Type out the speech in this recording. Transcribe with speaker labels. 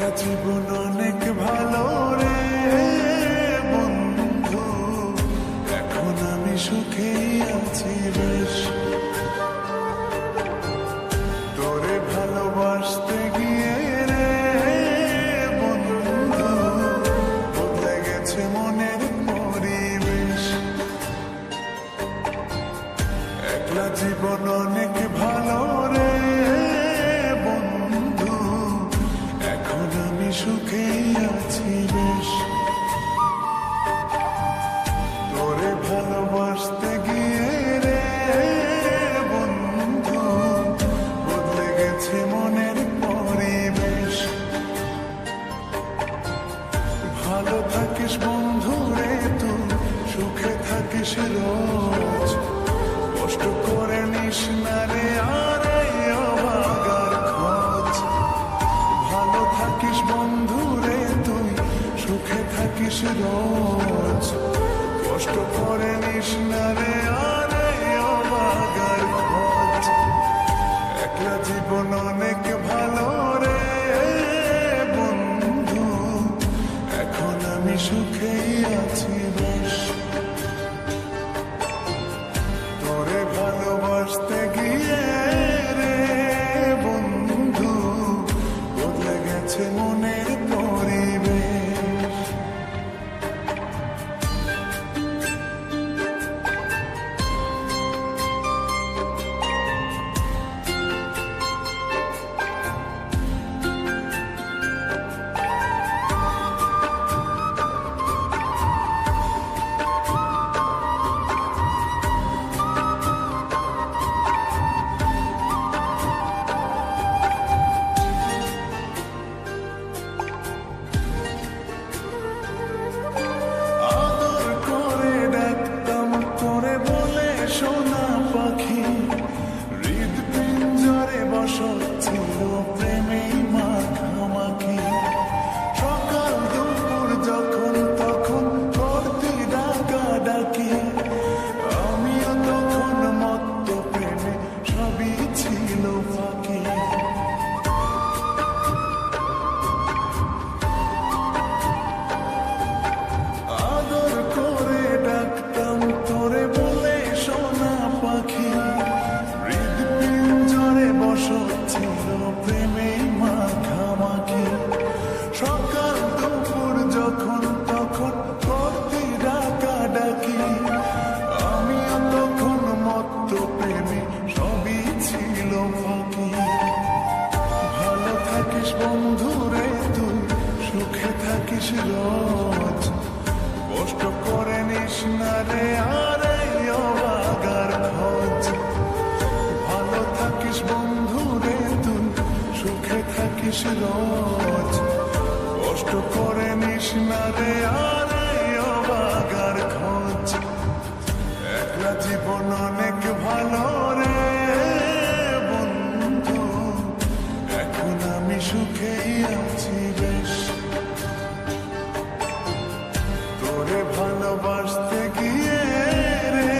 Speaker 1: একলা জীবন অনেক ভালো। থাকিস বন্ধু রে তুই, সুখে থাকিস রোজ। কষ্ট করে নিস না রে আর খোঁজ। ভালো থাকিস বন্ধু রে তুই, সুখে থাকিস রোজ। কষ্ট করে নিস না রে আর খোঁজ। সুখেই আছি বেশ। পাখি হৃদ পিঞ্জরে বসত ছিল প্রেমেই রোজ কষ্ট করে নিস না রে, আর অবাগার খোঁজ। ভালো থাকিস বন্ধু রে তুই, সুখে থাকিস রোজ। কষ্ট করে নিস না রে, আর অবাগার খোঁজ। একলা জীবন অনেক